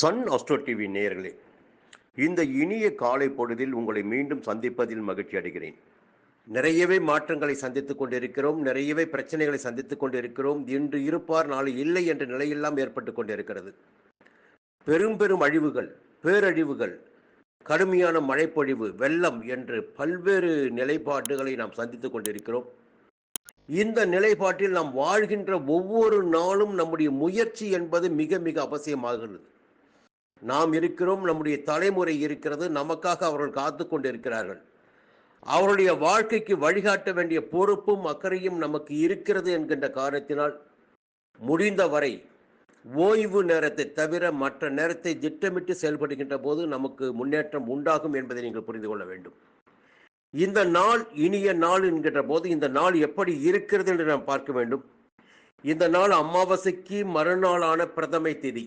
Sun astro TV நேயர்களே இந்த இனிய காலை பொழுதில் உங்களை மீண்டும் சந்திப்பதில் மகிழ்ச்சி அடைகிறேன். நிறையவே மாற்றங்களை சந்தித்துக் கொண்டிருக்கிறோம் நிறையவே பிரச்சனைகளை சந்தித்துக் கொண்டிருக்கிறோம். இன்று இருப்பார் நாளை இல்லை என்ற நிலையெல்லாம் ஏற்பட்டு கொண்டிருக்கிறது. பெரும் பெரும் அழிவுகள் பேரழிவுகள் கடுமையான மழைப்பொழிவு வெள்ளம் என்று பல்வேறு நிலைப்பாடுகளை நாம் சந்தித்துக் கொண்டிருக்கிறோம். இந்த நிலைப்பாட்டில் நாம் வாழ்கின்ற ஒவ்வொரு நாளும் நம்முடைய முயற்சி என்பது மிக மிக அவசியமாகிறது. நாம் இருக்கிறோம் நம்முடைய தலைமுறை இருக்கிறது நமக்காக அவர்கள் காத்து கொண்டிருக்கிறார்கள். அவருடைய வாழ்க்கைக்கு வழிகாட்ட வேண்டிய பொறுப்பும் அக்கறையும் நமக்கு இருக்கிறது என்கின்ற காரணத்தினால் முடிந்தவரை ஓய்வு நேரத்தை தவிர மற்ற நேரத்தை திட்டமிட்டு செயல்படுகின்ற போது நமக்கு முன்னேற்றம் உண்டாகும் என்பதை நீங்கள் புரிந்து கொள்ள வேண்டும். இந்த நாள் இனிய நாள் என்கின்ற போது இந்த நாள் எப்படி இருக்கிறது என்று நாம் பார்க்க வேண்டும். இந்த நாள் அமாவாசைக்கு மறுநாளான பிரதமை திதி.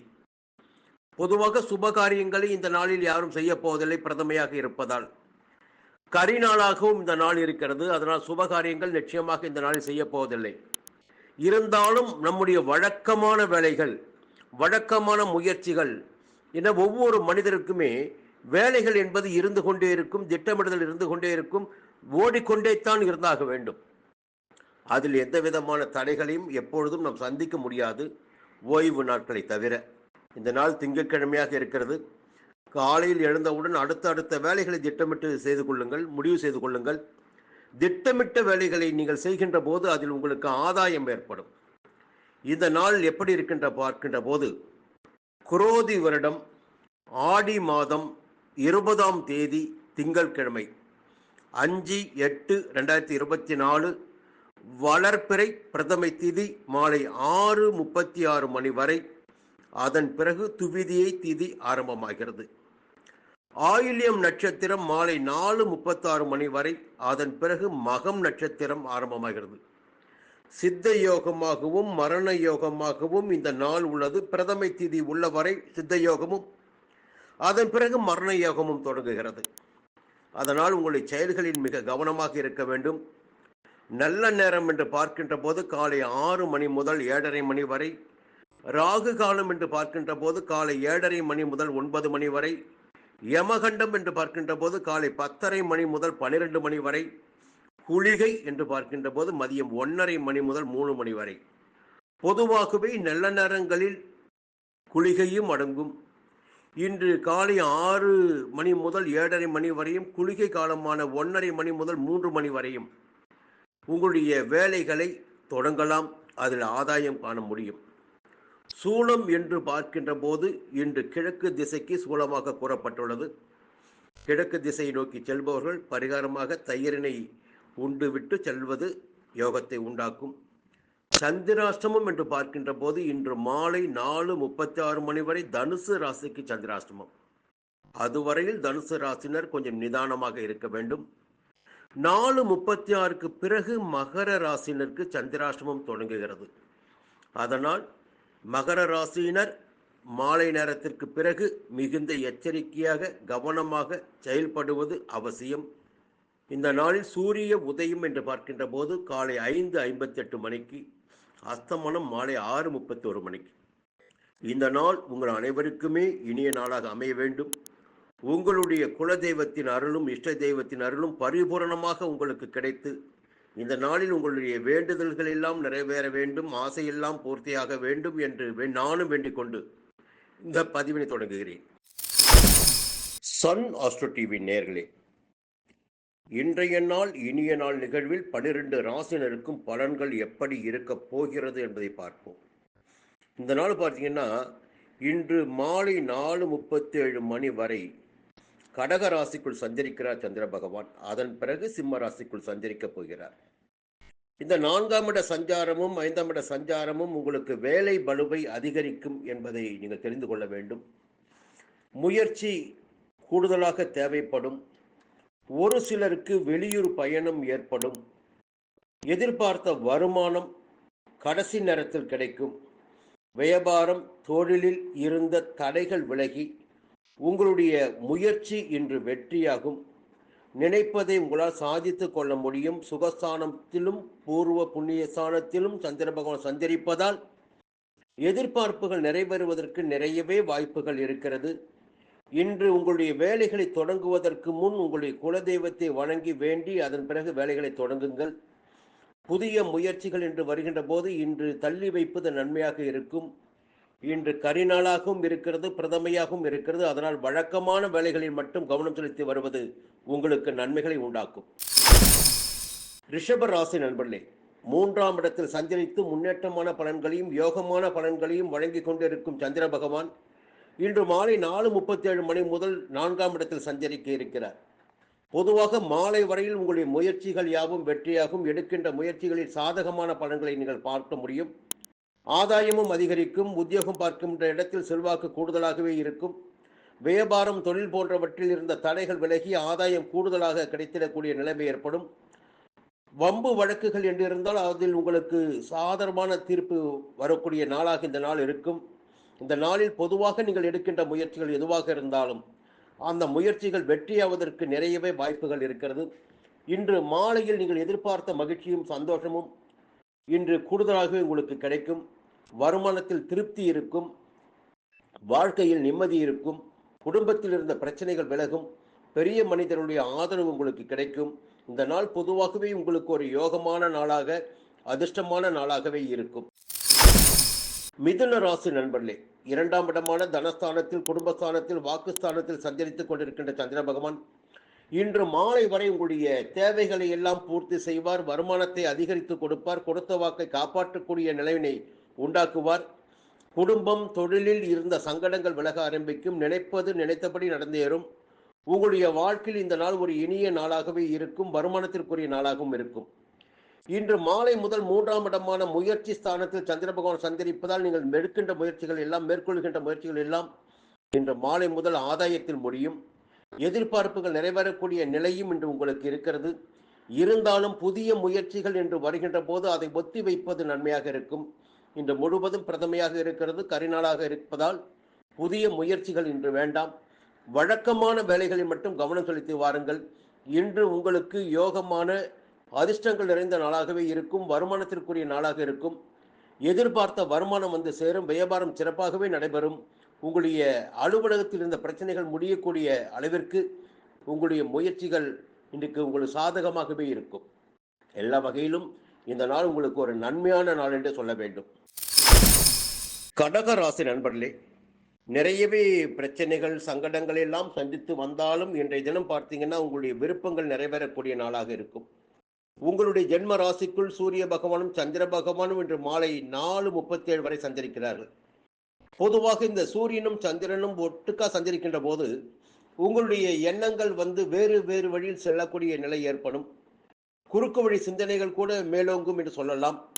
பொதுவாக சுபகாரியங்களை இந்த நாளில் யாரும் செய்ய போவதில்லை பிரதமையாக இருப்பதால். கரி நாளாகவும் இந்த நாள் இருக்கிறது அதனால் சுபகாரியங்கள் நிச்சயமாக இந்த நாளில் செய்ய போவதில்லை. இருந்தாலும் நம்முடைய வழக்கமான வேலைகள் வழக்கமான முயற்சிகள் என ஒவ்வொரு மனிதருக்குமே வேலைகள் என்பது இருந்து கொண்டே இருக்கும் திட்டமிடுதல் இருந்து கொண்டே இருக்கும் ஓடிக்கொண்டே தான் இருந்தாக வேண்டும். அதில் எந்த விதமான தடைகளையும் எப்பொழுதும் நாம் சந்திக்க முடியாது ஓய்வு நாட்களை தவிர. இந்த நாள் திங்கட்கிழமையாக இருக்கிறது. காலையில் எழுந்தவுடன் அடுத்த அடுத்த வேலைகளை திட்டமிட்டு செய்து கொள்ளுங்கள் முடிவு செய்து கொள்ளுங்கள். திட்டமிட்ட வேலைகளை நீங்கள் செய்கின்ற போது அதில் உங்களுக்கு ஆதாயம் ஏற்படும். இந்த நாள் எப்படி இருக்கின்ற பார்க்கின்ற போது குரோதி வருடம் ஆடி மாதம் இருபதாம் தேதி திங்கட்கிழமை அஞ்சு எட்டு ரெண்டாயிரத்தி இருபத்தி நாலு வளர்ப்பிறை பிரதமை திதி மாலை ஆறு முப்பத்தி ஆறு மணி வரை அதன் பிறகு துவிதியை திதி ஆரம்பமாகிறது. ஆயில்யம் நட்சத்திரம் மாலை நாலு முப்பத்தாறு மணி வரை அதன் பிறகு மகம் நட்சத்திரம் ஆரம்பமாகிறது. சித்த யோகமாகவும் மரண யோகமாகவும் இந்த நாள் உள்ளது. பிரதமை திதி உள்ளவரை சித்த யோகமும் அதன் பிறகு மரண யோகமும் தொடங்குகிறது. அதனால் உங்களுடைய செயல்களில் மிக கவனமாக இருக்க வேண்டும். நல்ல நேரம் என்று பார்க்கின்ற போது காலை ஆறு மணி முதல் ஏழரை மணி வரை ராகு காலம் என்று பார்க்கின்ற போது காலை ஏழரை மணி முதல் ஒன்பது மணி வரை யமகண்டம் என்று பார்க்கின்ற போது காலை பத்தரை மணி முதல் பனிரெண்டு மணி வரை குளிகை என்று பார்க்கின்ற போது மதியம் ஒன்றரை மணி முதல் மூணு மணி வரை. பொதுவாகவே நல்ல நேரங்களில் குளிகையும் அடங்கும். இன்று காலை ஆறு மணி முதல் ஏழரை மணி வரையும் குளிகை காலமான ஒன்றரை மணி முதல் மூன்று மணி வரையும் உங்களுடைய வேலைகளை தொடங்கலாம். அதில் ஆதாயம் காண முடியும். சூளம் என்று பார்க்கின்ற போது இன்று கிழக்கு திசைக்கு சூளமாக கூறப்பட்டுள்ளது. கிழக்கு திசையை நோக்கி செல்பவர்கள் பரிகாரமாக தயிரினை உண்டு விட்டு செல்வது யோகத்தை உண்டாக்கும். சந்திராஷ்டமம் என்று பார்க்கின்ற போது இன்று மாலை நாலு முப்பத்தி ஆறு மணி வரை தனுசு ராசிக்கு சந்திராஷ்டமம். அதுவரையில் தனுசு ராசினர் கொஞ்சம் நிதானமாக இருக்க வேண்டும். நாலு முப்பத்தி ஆறுக்கு பிறகு மகர ராசினருக்கு சந்திராஷ்டமம் தொடங்குகிறது. அதனால் மகர ராசியினர் மாலை நேரத்திற்கு பிறகு மிகுந்த எச்சரிக்கையாக கவனமாக செயல்படுவது அவசியம். இந்த நாளில் சூரிய உதயம் என்று பார்க்கின்ற போது காலை ஐந்து ஐம்பத்தி எட்டு மணிக்கு அஸ்தமனம் மாலை ஆறு முப்பத்தி ஒரு மணிக்கு. இந்த நாள் உங்கள் அனைவருக்குமே இனிய நாளாக அமைய வேண்டும். உங்களுடைய குலதெய்வத்தின் அருளும் இஷ்ட தெய்வத்தின் அருளும் பரிபூரணமாக உங்களுக்கு கிடைத்து இந்த நாளில் உங்களுடைய வேண்டுதல்கள் எல்லாம் நிறைவேற வேண்டும் ஆசையெல்லாம் பூர்த்தியாக வேண்டும் என்று நானும் வேண்டிக் கொண்டு இந்த பதிவினை தொடங்குகிறேன். சன் ஆஸ்ட்ரோ டிவி நேர்களே இன்றைய நாள் இனிய நாள் நிகழ்வில் பனிரெண்டு ராசினருக்கும் பலன்கள் எப்படி இருக்க போகிறது என்பதை பார்ப்போம். இந்த நாள் பார்த்தீங்கன்னா இன்று மாலை நாலு முப்பத்தி ஏழு மணி வரை கடக ராசிக்குள் சஞ்சரிக்கிறார் சந்திர பகவான். அதன் பிறகு சிம்ம ராசிக்குள் சஞ்சரிக்கப் போகிறார். இந்த நான்காம் இட சஞ்சாரமும் ஐந்தாம் இட சஞ்சாரமும் உங்களுக்கு வேலை பலுவை அதிகரிக்கும் என்பதை நீங்கள் தெரிந்து கொள்ள வேண்டும். முயற்சி கூடுதலாக தேவைப்படும். ஒரு சிலருக்கு வெளியூர் பயணம் ஏற்படும். எதிர்பார்த்த வருமானம் கடைசி நேரத்தில் கிடைக்கும். வியாபாரம் தொழிலில் இருந்த தடைகள் விலகி உங்களுடைய முயற்சி இன்று வெற்றியாகும். நினைப்பதை உங்களால் சாதித்து கொள்ள முடியும். சுகஸ்தானத்திலும் பூர்வ புண்ணிய ஸ்தானத்திலும் சந்திர பகவான் சந்தரிப்பதால் எதிர்பார்ப்புகள் நிறைவேறுவதற்கு நிறையவே வாய்ப்புகள் இருக்கிறது. இன்று உங்களுடைய வேலைகளை தொடங்குவதற்கு முன் உங்களுடைய குலதெய்வத்தை வணங்கி வேண்டி அதன் பிறகு வேலைகளை தொடங்குங்கள். புதிய முயற்சிகள் என்று வருகின்ற போது இன்று தள்ளி வைப்பது நன்மையாக இருக்கும். இன்று கரிநாளாகவும் இருக்கிறது பிரதமையாகவும் இருக்கிறது. அதனால் வழக்கமான வேலைகளில் மட்டும் கவனம் செலுத்தி வருவது உங்களுக்கு நன்மைகளை உண்டாக்கும். ரிஷப ராசி நண்பர்களே மூன்றாம் இடத்தில் சஞ்சரித்து முன்னேற்றமான பலன்களையும் யோகமான பலன்களையும் வழங்கி கொண்டிருக்கும் சந்திர பகவான் இன்று மாலை நாலு முப்பத்தி ஏழு மணி முதல் நான்காம் இடத்தில் சஞ்சரிக்க இருக்கிறார். பொதுவாக மாலை வரையில் உங்களுடைய முயற்சிகள் யாவும் வெற்றியாகும். எடுக்கின்ற முயற்சிகளில் சாதகமான பலன்களை நீங்கள் பார்க்க முடியும். ஆதாயமும் அதிகரிக்கும் உத்தியோகம் பார்க்கின்ற இடத்தில் செல்வாக்கு கூடுதலாகவே இருக்கும். வியாபாரம் தொழில் போன்றவற்றில் இருந்த தடைகள் விலகி ஆதாயம் கூடுதலாக கிடைத்திடக்கூடிய நிலைமை ஏற்படும். வம்பு வழக்குகள் என்று இருந்தால் அதில் உங்களுக்கு சாதகமான தீர்ப்பு வரக்கூடிய நாளாக இந்த நாள் இருக்கும். இந்த நாளில் பொதுவாக நீங்கள் எடுக்கின்ற முயற்சிகள் எதுவாக இருந்தாலும் அந்த முயற்சிகள் வெற்றியாவதற்கு நிறையவே வாய்ப்புகள் இருக்கிறது. இன்று மாலையில் நீங்கள் எதிர்பார்த்த மகிழ்ச்சியும் சந்தோஷமும் இன்று கூடுதலாகவே உங்களுக்கு கிடைக்கும். வருமானத்தில் திருப்தி இருக்கும். வாழ்க்கையில் நிம்மதி இருக்கும். குடும்பத்தில் இருந்த பிரச்சனைகள் விலகும். பெரிய மனிதனுடைய ஆதரவு உங்களுக்கு கிடைக்கும். இந்த நாள் பொதுவாகவே உங்களுக்கு ஒரு யோகமான நாளாக அதிர்ஷ்டமான நாளாகவே இருக்கும். மிதுன ராசி நண்பர்களே இரண்டாம் இடமான தனஸ்தானத்தில் குடும்பஸ்தானத்தில் வாக்குஸ்தானத்தில் சஞ்சரித்துக் கொண்டிருக்கின்ற சந்திர பகவான் இன்று மாலை வரை உங்களுடைய தேவைகளை எல்லாம் பூர்த்தி செய்வார் வருமானத்தை அதிகரித்து கொடுப்பார் கொடுத்த வாக்கை காப்பாற்றக்கூடிய நிலையினை உண்டாக்குவார். குடும்பம் தொழிலில் இருந்த சங்கடங்கள் விலக ஆரம்பிக்கும் நினைப்பது நினைத்தபடி நடந்தேறும். உங்களுடைய வாழ்க்கையில் இந்த நாள் ஒரு இனிய நாளாகவே இருக்கும் வருமானத்திற்குரிய நாளாகவும் இருக்கும். இன்று மாலை முதல் மூன்றாம் இடமான முயற்சி ஸ்தானத்தில் சந்திர பகவான் சந்தரிப்பதால் நீங்கள் மேற்கின்ற முயற்சிகள் எல்லாம் மேற்கொள்கின்ற முயற்சிகள் எல்லாம் இன்று மாலை முதல் ஆதாயத்தில் முடியும். எதிர்பார்ப்புகள் நிறைவேறக்கூடிய நிலையும் இன்று உங்களுக்கு இருக்கிறது. இருந்தாலும் புதிய முயற்சிகள் என்று வருகின்ற போது அதை ஒத்தி வைப்பது நன்மையாக இருக்கும். இன்று முழுவதும் பிரதமையாக இருக்கிறது கரிநாளாக இருப்பதால் புதிய முயற்சிகள் இன்று வேண்டாம். வழக்கமான வேலைகளில் மட்டும் கவனம் செலுத்தி வாருங்கள். இன்று உங்களுக்கு யோகமான அதிர்ஷ்டங்கள் நிறைந்த நாளாகவே இருக்கும் வருமானத்திற்குரிய நாளாக இருக்கும். எதிர்பார்த்த வருமானம் வந்து சேரும் வியாபாரம் சிறப்பாகவே நடைபெறும். உங்களுடைய அலுவலகத்தில் இருந்த பிரச்சனைகள் முடியக்கூடிய அளவிற்கு உங்களுடைய முயற்சிகள் இன்றைக்கு உங்களுக்கு சாதகமாகவே இருக்கும். எல்லா வகையிலும் இந்த நாள் உங்களுக்கு ஒரு நன்மையான நாள் என்று சொல்ல வேண்டும். கடக ராசி நண்பர்களே நிறையவே பிரச்சனைகள் சங்கடங்கள் எல்லாம் சந்தித்து வந்தாலும் இன்றைய தினம் பார்த்தீங்கன்னா உங்களுடைய விருப்பங்கள் நிறைவேறக்கூடிய நாளாக இருக்கும். உங்களுடைய ஜென்ம ராசிக்குள் சூரிய பகவானும் சந்திர பகவானும் இன்று மாலை நாலு முப்பத்தி ஏழு வரை சஞ்சரிக்கிறார்கள். பொதுவாக இந்த சூரியனும் சந்திரனும் ஒட்டுக்கா சஞ்சரிக்கின்ற போது உங்களுடைய எண்ணங்கள் வந்து வேறு வேறு வழியில் செல்லக்கூடிய நிலை ஏற்படும். குறுக்கு வழி சிந்தனைகள் கூட மேலோங்கும் என்று சொல்லலாம்.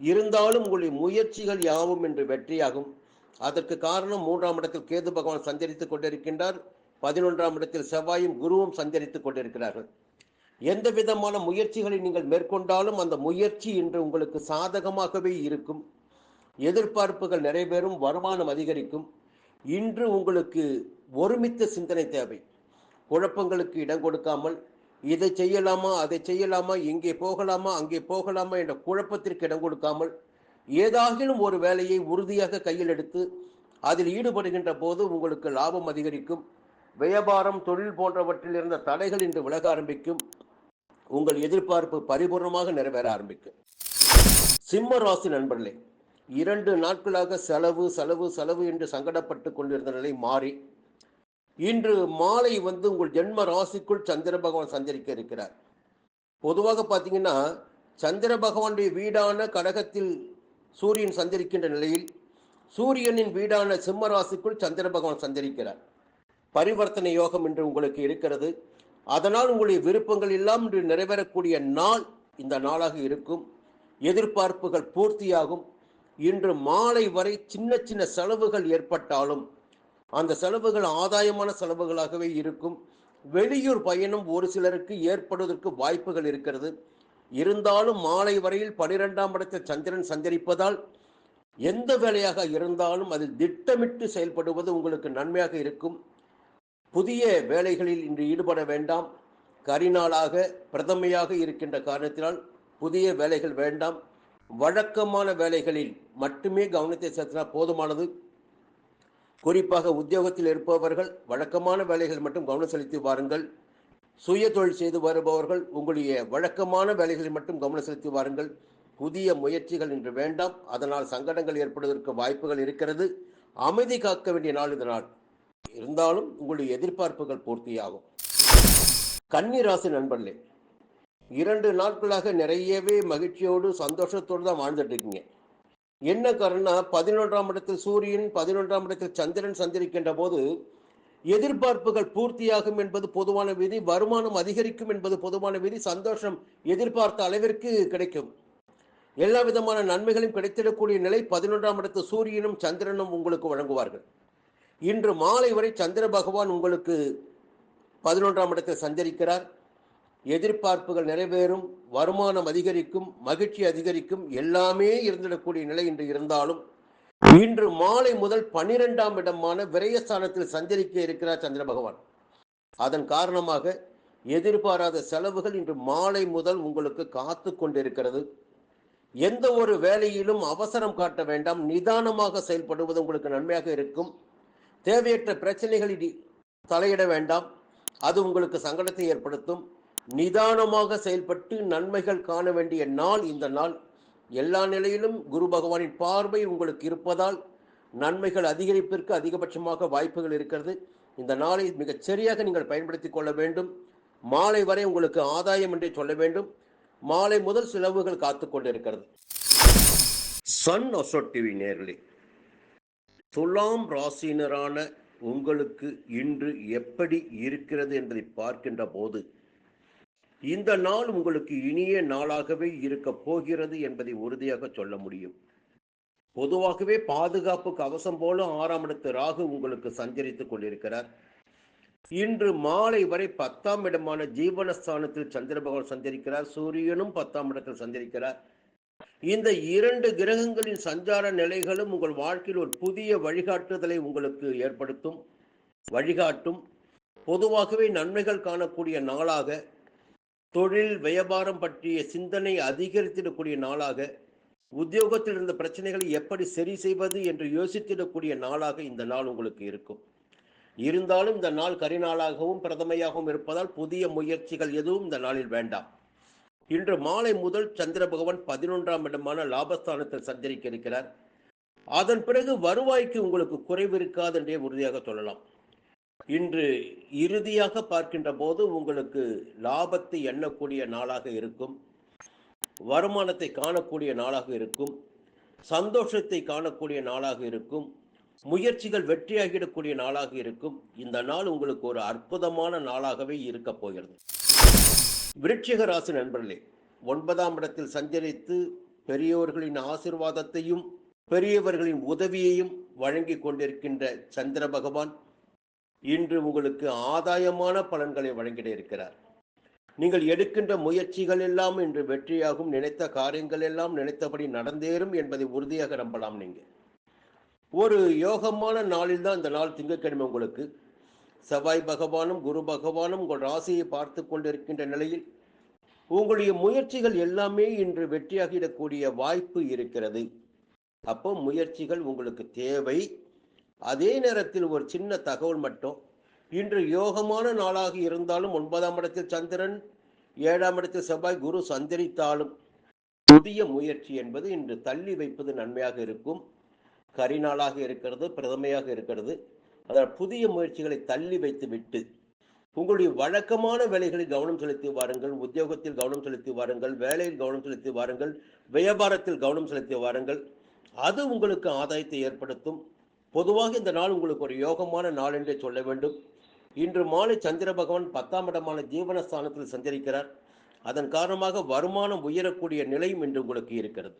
இருந்தாலும் உங்களுடைய முயற்சிகள் யாவும் என்று வெற்றியாகும். அதற்கு காரணம் மூன்றாம் இடத்தில் கேது பகவான் சஞ்சரித்துக் கொண்டிருக்கின்றார். பதினொன்றாம் இடத்தில் செவ்வாயும் குருவும் சஞ்சரித்துக் கொண்டிருக்கிறார்கள். எந்த விதமான முயற்சிகளை நீங்கள் மேற்கொண்டாலும் அந்த முயற்சி இன்று உங்களுக்கு சாதகமாகவே இருக்கும். எதிர்பார்ப்புகள் நிறைவேறும் வருமானம் அதிகரிக்கும். இன்று உங்களுக்கு ஒருமித்த சிந்தனை தேவை. குழப்பங்களுக்கு இடம் கொடுக்காமல் இதை செய்யலாமா அதை செய்யலாமா இங்கே போகலாமா அங்கே போகலாமா என்ற குழப்பத்திற்கு இடம் கொடுக்காமல் ஏதாகிலும் ஒரு வேலையை உறுதியாக கையில் எடுத்து அதில் ஈடுபடுகின்ற போது உங்களுக்கு லாபம் அதிகரிக்கும். வியாபாரம் தொழில் போன்றவற்றில் இருந்த தடைகள் இன்று விலக ஆரம்பிக்கும். உங்கள் எதிர்பார்ப்பு பரிபூர்ணமாக நிறைவேற ஆரம்பிக்கும். சிம்ம ராசி நண்பர்களே இரண்டு நாட்களாக செலவு செலவு செலவு என்று சங்கடப்பட்டு கொண்டிருந்த நிலை மாறி. இன்று மாலை வந்து உங்கள் ஜென்ம ராசிக்குள் சந்திர பகவான் சஞ்சரிக்க இருக்கிறார். பொதுவாக பார்த்தீங்கன்னா சந்திர பகவானுடைய வீடான கடகத்தில் சூரியன் சஞ்சரிக்கின்ற நிலையில் சூரியனின் வீடான சிம்ம ராசிக்குள் சந்திர பகவான் சஞ்சரிக்கிறார். பரிவர்த்தனை யோகம் என்று உங்களுக்கு இருக்கிறது. அதனால் உங்களுடைய விருப்பங்கள் எல்லாம் இன்று நிறைவேறக்கூடிய நாள் இந்த நாளாக இருக்கும். எதிர்பார்ப்புகள் பூர்த்தியாகும். இன்று மாலை வரை சின்ன சின்ன செலவுகள் ஏற்பட்டாலும் அந்த செலவுகள் ஆதாயமான செலவுகளாகவே இருக்கும். வெளியூர் பயணம் ஒரு சிலருக்கு ஏற்படுவதற்கு வாய்ப்புகள் இருக்கிறது. இருந்தாலும் மாலை வரையில் பனிரெண்டாம் இடத்தில் சந்திரன் சஞ்சரிப்பதால் எந்த வேலையாக இருந்தாலும் அதில் திட்டமிட்டு செயல்படுவது உங்களுக்கு நன்மையாக இருக்கும். புதிய வேலைகளில் இன்று ஈடுபட வேண்டாம். கரிநாளாக பிரதமையாக இருக்கின்ற காரணத்தினால் புதிய வேலைகள் வேண்டாம். வழக்கமான வேலைகளில் மட்டுமே கவனத்தை செலுத்தினால் போதுமானது. குறிப்பாக உத்தியோகத்தில் இருப்பவர்கள் வழக்கமான வேலைகள் மட்டும் கவனம் செலுத்தி வாருங்கள். சுய தொழில் செய்து வருபவர்கள் உங்களுடைய வழக்கமான வேலைகளில் மட்டும் கவனம் செலுத்தி வாருங்கள். புதிய முயற்சிகள் இன்று வேண்டாம். அதனால் சங்கடங்கள் ஏற்படுவதற்கு வாய்ப்புகள் இருக்கிறது. அமைதி காக்க வேண்டிய நாள் இந்த நாள். இருந்தாலும் உங்களுடைய எதிர்பார்ப்புகள் பூர்த்தியாகும். கன்னிராசி நண்பர்களே இரண்டு நாட்களாக நிறையவே மகிழ்ச்சியோடு சந்தோஷத்தோடு தான் வாழ்ந்துட்டு இருக்கீங்க. என்ன காரணம்னா பதினொன்றாம் இடத்தில் சூரியன் பதினொன்றாம் இடத்தில் சந்திரன் சந்திரிக்கின்ற போது எதிர்பார்ப்புகள் பூர்த்தியாகும் என்பது பொதுவான விதி வருமானம் அதிகரிக்கும் என்பது பொதுவான விதி சந்தோஷம் எதிர்பார்த்த அளவிற்கு கிடைக்கும். எல்லா விதமான நன்மைகளும் கிடைத்திடக்கூடிய நிலை பதினொன்றாம் இடத்து சூரியனும் சந்திரனும் உங்களுக்கு வழங்குவார்கள். இன்று மாலை வரை சந்திர பகவான் உங்களுக்கு பதினொன்றாம் இடத்தில் சஞ்சரிக்கிறார். எதிர்பார்ப்புகள் நிறைவேறும் வருமானம் அதிகரிக்கும் மகிழ்ச்சி அதிகரிக்கும் எல்லாமே இருந்திடக்கூடிய நிலை இன்று இருந்தாலும் இன்று மாலை முதல் பனிரெண்டாம் இடமான விரயஸ்தானத்தில் சஞ்சரிக்க இருக்கிறார் சந்திர பகவான். அதன் காரணமாக எதிர்பாராத செலவுகள் இன்று மாலை முதல் உங்களுக்கு காத்து கொண்டிருக்கிறது. எந்த ஒரு வேலையிலும் அவசரம் காட்ட வேண்டாம் நிதானமாக செயல்படுவது உங்களுக்கு நன்மையாக இருக்கும். தேவையற்ற பிரச்சனைகளில் தலையிட வேண்டாம். அது உங்களுக்கு சங்கடத்தை ஏற்படுத்தும். நிதானமாக செயல்பட்டு நன்மைகள் காண வேண்டிய நாள் இந்த நாள். எல்லா நிலையிலும் குரு பகவானின் பார்வை உங்களுக்கு இருப்பதால் நன்மைகள் அதிகரிப்பிற்கு அதிகபட்சமாக வாய்ப்புகள் இருக்கிறது. இந்த நாளை மிகச் சரியாக நீங்கள் பயன்படுத்திக் கொள்ள வேண்டும். மாலை வரை உங்களுக்கு ஆதாயம் என்றே சொல்ல வேண்டும். மாலை முதல் செலவுகள் காத்து கொண்டிருக்கிறது. சன் அசோ டிவி நேர்களே துலாம் ராசினரான உங்களுக்கு இன்று எப்படி இருக்கிறது என்பதை பார்க்கின்ற போது இந்த நாள் உங்களுக்கு இனிய நாளாகவே இருக்க போகிறது என்பதை உறுதியாக சொல்ல முடியும். பொதுவாகவே பாதுகாப்பு கவசம் போல ஆறாம் இடத்து ராகு உங்களுக்கு சஞ்சரித்துக் கொண்டிருக்கிறார். இன்று மாலை வரை பத்தாம் இடமான ஜீவனஸ்தானத்தில் சந்திர பகவான் சஞ்சரிக்கிறார். சூரியனும் பத்தாம் இடத்தில் சஞ்சரிக்கிறார். இந்த இரண்டு கிரகங்களின் சஞ்சார நிலைகளும் உங்கள் வாழ்க்கையில் ஒரு புதிய வழிகாட்டுதலை உங்களுக்கு ஏற்படுத்தும் வழிகாட்டும். பொதுவாகவே நன்மைகள் காணக்கூடிய நாளாக தொழில் வியாபாரம் பற்றிய சிந்தனை அதிகரித்திடக்கூடிய நாளாக உத்தியோகத்தில் இருந்த பிரச்சனைகளை எப்படி சரி செய்வது என்று யோசித்திடக்கூடிய நாளாக இந்த நாள் உங்களுக்கு இருக்கும். இருந்தாலும் இந்த நாள் கரிநாளாகவும் பிரதமையாகவும் இருப்பதால் புதிய முயற்சிகள் எதுவும் இந்த நாளில் வேண்டாம். இன்று மாலை முதல் சந்திர பகவான் பதினொன்றாம் இடமான லாபஸ்தானத்தில் சஞ்சரிக்க இருக்கிறார். அதன் பிறகு வருவாய்க்கு உங்களுக்கு குறைவு இருக்காது என்றே உறுதியாக சொல்லலாம். இன்று இறுதியாக பார்க்கின்ற போது உங்களுக்கு லாபத்தை எண்ணக்கூடிய நாளாக இருக்கும் வருமானத்தை காணக்கூடிய நாளாக இருக்கும் சந்தோஷத்தை காணக்கூடிய நாளாக இருக்கும் முயற்சிகள் வெற்றியாகிடக்கூடிய நாளாக இருக்கும். இந்த நாள் உங்களுக்கு ஒரு அற்புதமான நாளாகவே இருக்க போகிறது. விருட்சிக ராசி நண்பர்களே ஒன்பதாம் இடத்தில் சஞ்சரித்து பெரியோர்களின் ஆசிர்வாதத்தையும் பெரியவர்களின் உதவியையும் வழங்கி கொண்டிருக்கின்ற சந்திர பகவான் இன்று உங்களுக்கு ஆதாயமான பலன்களை வழங்கிட இருக்கிறார். நீங்கள் எடுக்கின்ற முயற்சிகள் எல்லாம் இன்று வெற்றியாகும் நினைத்த காரியங்கள் எல்லாம் நினைத்தபடி நடந்தேறும் என்பதை உறுதியாக நம்பலாம் நீங்க. ஒரு யோகமான நாளில் தான் இந்த நாள் திங்கட்கிழமை உங்களுக்கு. செவ்வாய் பகவானும் குரு பகவானும் உங்கள் ராசியை பார்த்து கொண்டிருக்கின்ற நிலையில் உங்களுடைய முயற்சிகள் எல்லாமே இன்று வெற்றியாகிடக்கூடிய வாய்ப்பு இருக்கிறது. அப்போ முயற்சிகள் உங்களுக்கு தேவை. அதே நேரத்தில் ஒரு சின்ன தகவல் மட்டும். இன்று யோகமான நாளாக இருந்தாலும் ஒன்பதாம் இடத்தில் சந்திரன் ஏழாம் இடத்தில் செவ்வாய் குரு சந்தரித்தாலும் புதிய முயற்சி என்பது இன்று தள்ளி வைப்பது நன்மையாக இருக்கும். கரிநாளாக இருக்கிறது பிரதமையாக இருக்கிறது. அதனால் புதிய முயற்சிகளை தள்ளி வைத்து விட்டு உங்களுடைய வழக்கமான வேலைகளில் கவனம் செலுத்தி வாருங்கள். உத்தியோகத்தில் கவனம் செலுத்தி வாருங்கள். வேலையில் கவனம் செலுத்தி வாருங்கள். வியாபாரத்தில் கவனம் செலுத்தி வாருங்கள். அது உங்களுக்கு ஆதாயத்தை ஏற்படுத்தும். பொதுவாக இந்த நாள் உங்களுக்கு ஒரு யோகமான நாள் என்றே சொல்ல வேண்டும். இன்று மாலை சந்திர பகவான் பத்தாம் இடமான ஜீவனஸ்தானத்தில் சஞ்சரிக்கிறார். அதன் காரணமாக வருமானம் உயரக்கூடிய நிலையும் இன்று உங்களுக்கு இருக்கிறது.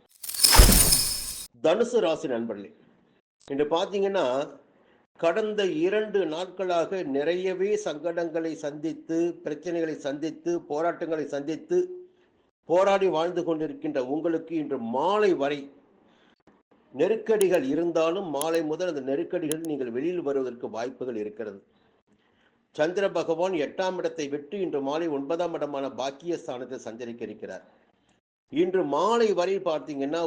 தனுசு ராசி நண்பர்களே இன்று பார்த்தீங்கன்னா கடந்த இரண்டு நாட்களாக நிறையவே சங்கடங்களை சந்தித்து பிரச்சனைகளை சந்தித்து போராட்டங்களை சந்தித்து போராடி வாழ்ந்து கொண்டிருக்கின்ற உங்களுக்கு இன்று மாலை வரை நெருக்கடிகள் இருந்தாலும் மாலை முதல் அந்த நெருக்கடிகள் நீங்கள் வெளியில் வருவதற்கு வாய்ப்புகள் இருக்கிறது. சந்திர பகவான் எட்டாம் இடத்தை விட்டு இன்று மாலை ஒன்பதாம் இடமான பாக்கிய ஸ்தானத்தை சஞ்சரிக்க இருக்கிறார் இன்று மாலை வரை பார்த்தீங்கன்னா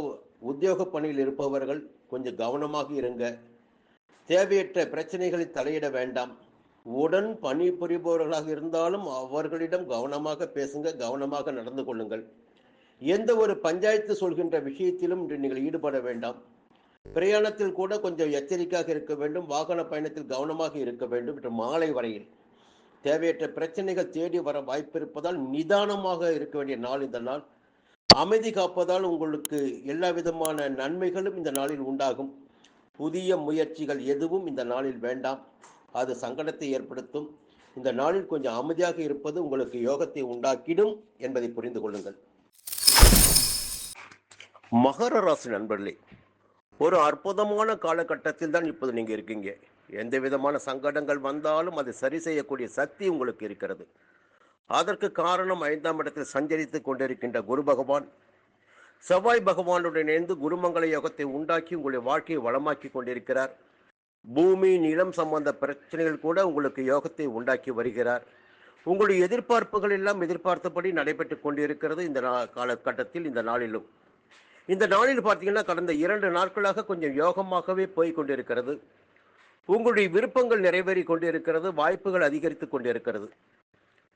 உத்தியோக பணியில் இருப்பவர்கள் கொஞ்சம் கவனமாக இருங்க. தேவையற்ற பிரச்சனைகளை தலையிட வேண்டாம். உடன் பணிபுரிபவர்களாக இருந்தாலும் அவர்களிடம் கவனமாக பேசுங்க கவனமாக நடந்து கொள்ளுங்கள். எந்த ஒரு பஞ்சாயத்து சொல்கின்ற விஷயத்திலும் இன்று நீங்கள் ஈடுபட வேண்டாம். பிரயாணத்தில் கூட கொஞ்சம் எச்சரிக்கையாக இருக்க வேண்டும் வாகன பயணத்தில் கவனமாக இருக்க வேண்டும் என்று மாலை வரையில். தேவையற்ற பிரச்சனைகள் தேடி வர வாய்ப்பு இருப்பதால் நிதானமாக இருக்க வேண்டிய நாள் இந்த நாள். அமைதி காப்பதால் உங்களுக்கு எல்லா விதமான நன்மைகளும் இந்த நாளில் உண்டாகும். புதிய முயற்சிகள் எதுவும் இந்த நாளில் வேண்டாம். அது சங்கடத்தை ஏற்படுத்தும். இந்த நாளில் கொஞ்சம் அமைதியாக இருப்பது உங்களுக்கு யோகத்தை உண்டாக்கிடும் என்பதை புரிந்து கொள்ளுங்கள். மகர ராசி நண்பர்களே ஒரு அற்புதமான காலகட்டத்தில் தான் இப்போது நீங்கள் இருக்கீங்க. எந்த விதமான சங்கடங்கள் வந்தாலும் அதை சரி செய்யக்கூடிய சக்தி உங்களுக்கு இருக்கிறது. அதற்கு காரணம் ஐந்தாம் இடத்தில் சஞ்சரித்து கொண்டிருக்கின்ற குரு பகவான். செவ்வாய் பகவானுடன் இணைந்து குருமங்கல யோகத்தை உண்டாக்கி உங்களுடைய வாழ்க்கையை வளமாக்கி கொண்டிருக்கிறார். பூமி நிலம் சம்பந்த பிரச்சனைகள் கூட உங்களுக்கு யோகத்தை உண்டாக்கி வருகிறார். உங்களுடைய எதிர்பார்ப்புகள் எல்லாம் எதிர்பார்த்தபடி நடைபெற்று கொண்டிருக்கிறது இந்த நா- காலகட்டத்தில் இந்த நாளிலும். இந்த நாளில் பார்த்தீங்கன்னா கடந்த இரண்டு நாட்களாக கொஞ்சம் யோகமாகவே போய் கொண்டிருக்கிறது. உங்களுடைய விருப்பங்கள் நிறைவேறி கொண்டிருக்கிறது வாய்ப்புகள் அதிகரித்து கொண்டிருக்கிறது.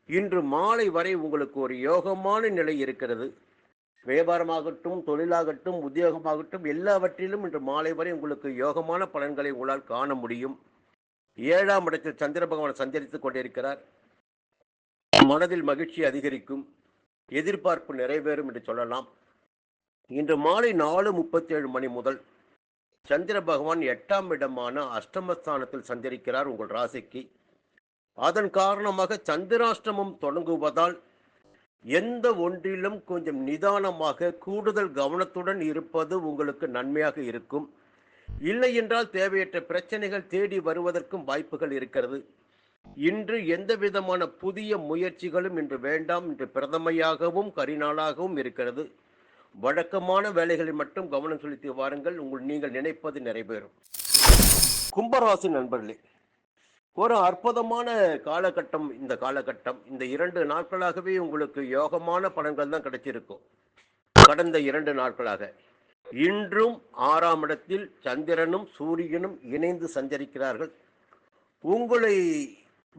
இன்று மாலை வரை உங்களுக்கு ஒரு யோகமான நிலை இருக்கிறது. வியாபாரமாகட்டும் தொழிலாகட்டும் உத்தியோகமாகட்டும் எல்லாவற்றிலும் இன்று மாலை வரை உங்களுக்கு யோகமான பலன்களை உங்களால் காண முடியும். ஏழாம் இடத்தில் சந்திர பகவான் சஞ்சரித்துக் கொண்டிருக்கிறார். மனதில் மகிழ்ச்சி அதிகரிக்கும். எதிர்பார்ப்பு நிறைவேறும் என்று சொல்லலாம். இன்று மாலை நாலு முப்பத்தி ஏழு மணி முதல் சந்திர பகவான் எட்டாம் இடமான அஷ்டமஸ்தானத்தில் சந்திரிக்கிறார் உங்கள் ராசிக்கு. அதன் காரணமாக சந்திராஷ்டமம் தொடங்குவதால் எந்த ஒன்றிலும் கொஞ்சம் நிதானமாக கூடுதல் கவனத்துடன் இருப்பது உங்களுக்கு நன்மையாக இருக்கும். இல்லை என்றால் தேவையற்ற பிரச்சனைகள் தேடி வருவதற்கும் வாய்ப்புகள் இருக்கிறது. இன்று எந்த விதமான புதிய முயற்சிகளும் இன்று வேண்டாம். இன்று பிரதமையாகவும் கரிநாளாகவும் இருக்கிறது. வழக்கமான வேலைகளில் மட்டும் கவனம் செலுத்தி வாருங்கள். உங்கள் நீங்கள் நினைப்பது நிறைவேறும். கும்பராசி நண்பர்களே ஒரு அற்புதமான காலகட்டம் இந்த காலகட்டம். இந்த இரண்டு நாட்களாகவே உங்களுக்கு யோகமான பலன்கள் தான் கிடைச்சிருக்கும். கடந்த இரண்டு நாட்களாக. இன்றும் ஆறாம் இடத்தில் சந்திரனும் சூரியனும் இணைந்து சஞ்சரிக்கிறார்கள். உங்களை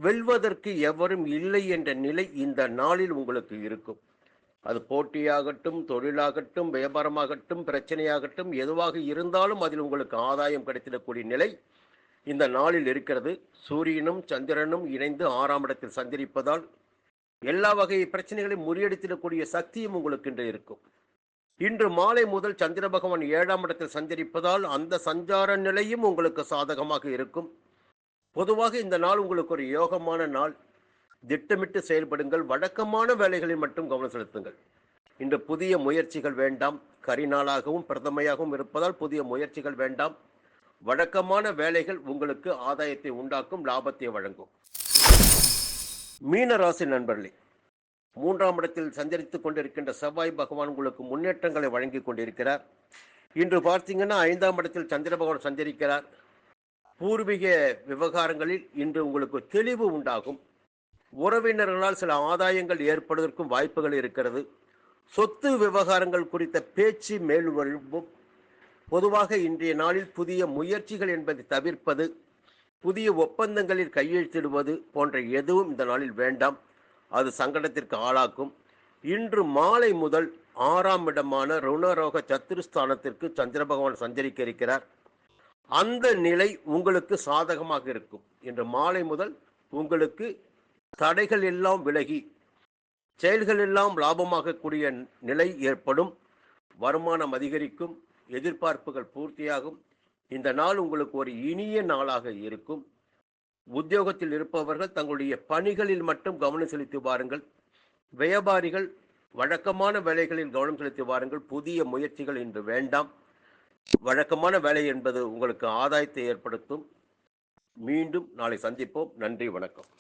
வெல்வதற்கு எவரும் இல்லை என்ற நிலை இந்த நாளில் உங்களுக்கு இருக்கும். அது போட்டியாகட்டும் தொழிலாகட்டும் வியாபாரமாகட்டும் பிரச்சனையாகட்டும் எதுவாக இருந்தாலும் அதில் உங்களுக்கு ஆதாயம் கிடைத்திடக்கூடிய நிலை இந்த நாளில் இருக்கிறது. சூரியனும் சந்திரனும் இணைந்து ஆறாம் இடத்தில் சஞ்சரிப்பதால் எல்லா வகை பிரச்சனைகளையும் முறியடித்திடக்கூடிய சக்தியும் உங்களுக்கு இன்று இருக்கும். இன்று மாலை முதல் சந்திர பகவான் ஏழாம் இடத்தில் சஞ்சரிப்பதால் அந்த சஞ்சார நிலையும் உங்களுக்கு சாதகமாக இருக்கும். பொதுவாக இந்த நாள் உங்களுக்கு ஒரு யோகமான நாள். திட்டமிட்டு செயல்படுங்கள். வழக்கமான வேலைகளில் மட்டும் கவனம் செலுத்துங்கள். இன்று புதிய முயற்சிகள் வேண்டாம். கரிநாளாகவும் பிரதமையாகவும் இருப்பதால் புதிய முயற்சிகள் வேண்டாம். வழக்கமான வேலைகள் உங்களுக்கு ஆதாயத்தை உண்டாக்கும் லாபத்தை வழங்கும். மீனராசி நண்பர்களே மூன்றாம் இடத்தில் சஞ்சரித்துக் கொண்டிருக்கின்ற செவ்வாய் பகவான் உங்களுக்கு முன்னேற்றங்களை வழங்கி கொண்டிருக்கிறார். இன்று பார்த்தீங்கன்னா ஐந்தாம் இடத்தில் சந்திர பகவான் சஞ்சரிக்கிறார். பூர்வீக விவகாரங்களில் இன்று உங்களுக்கு தெளிவு உண்டாகும். உறவினர்களால் சில ஆதாயங்கள் ஏற்படுவதற்கும் வாய்ப்புகள் இருக்கிறது. சொத்து விவகாரங்கள் குறித்த பேச்சு மேல் எழும்பும் பொதுவாக இன்றைய நாளில் புதிய முயற்சிகள் என்பதை தவிர்ப்பது புதிய ஒப்பந்தங்களில் கையெழுத்திடுவது போன்ற எதுவும் இந்த நாளில் வேண்டாம். அது சங்கடத்திற்கு ஆளாக்கும். இன்று மாலை முதல் ஆறாம் இடமான ருணரோக சத்துருஸ்தானத்திற்கு சந்திர பகவான் சஞ்சரிக்க இருக்கிறார். அந்த நிலை உங்களுக்கு சாதகமாக இருக்கும். இன்று மாலை முதல் உங்களுக்கு தடைகள் எல்லாம் விலகி செயல்கள் எல்லாம் லாபமாகக்கூடிய நிலை ஏற்படும் வருமானம் அதிகரிக்கும் எதிர்பார்ப்புகள் பூர்த்தியாகும். இந்த நாள் உங்களுக்கு ஒரு இனிய நாளாக இருக்கும். உத்தியோகத்தில் இருப்பவர்கள் தங்களுடைய பணிகளில் மட்டும் கவனம் செலுத்தி வாருங்கள். வியாபாரிகள் வழக்கமான வேலைகளில் கவனம் செலுத்தி வாருங்கள். புதிய முயற்சிகள் இன்று வேண்டாம். வழக்கமான வேலை என்பது உங்களுக்கு ஆதாயத்தை ஏற்படுத்தும். மீண்டும் நாளை சந்திப்போம். நன்றி வணக்கம்.